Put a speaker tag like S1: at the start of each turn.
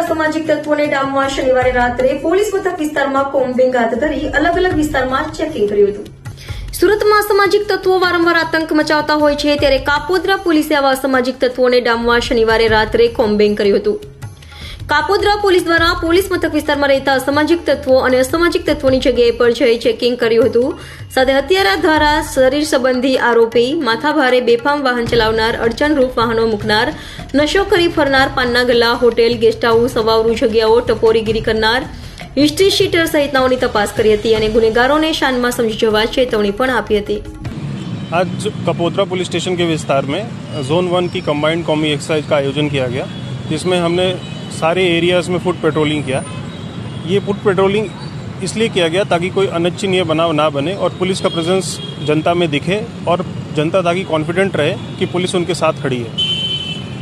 S1: અસામાજિક તત્વોને ડામવા શનિવારે રાત્રે પોલીસ મથક વિસ્તારમાં કોમ્બિંગ હાથ ધરી અલગ અલગ વિસ્તારમાં ચેકિંગ કર્યું હતું. સુરતમાં અસામાજિક તત્વો વારંવાર આતંક મચાવતા હોય છે, ત્યારે કાપોદ્રા પોલીસે આવા અસામાજિક તત્વોને ડામવા શનિવારે રાત્રે કોમ્બિંગ કર્યું હતું. કાપોદ્રા પોલીસ દ્વારા પોલીસ મથક વિસ્તારમાં રહેતા અસામાજિક તત્વો અને અસામાજિક તત્વોની જગ્યાએ પર જઈ ચેકિંગ કર્યું હતું સાથે હત્યારા દ્વારા શરીર સંબંધી આરોપી માથાભારે બેફામ વાહન ચલાવનાર અડચણરૂપ વાહનો મૂકનાર નશો કરી ફરનાર પાનના ગલ્લા હોટેલ ગેસ્ટ હાઉસ અવાવરૂ જગ્યાઓ ટપોરીગીરી કરનાર હિસ્ટ્રી શીટર સહિતનાઓની તપાસ કરી હતી અને ગુનેગારોને શાનમાં સમજી જવા ચેતવણી પણ આપી હતી
S2: आज कपोद्रा पुलिस स्टेशन के विस्तार में जोन वन की कंबाइंड कॉमी एक्सरसाइज का आयोजन किया गया जिसमें हमने सारे एरियाज़ में फुट पेट्रोलिंग किया। ये फुट पेट्रोलिंग इसलिए किया गया ताकि कोई अनिच्छनीय बनाव ना बने और पुलिस का प्रेजेंस जनता में दिखे और जनता ताकि कॉन्फिडेंट रहे कि पुलिस उनके साथ खड़ी है।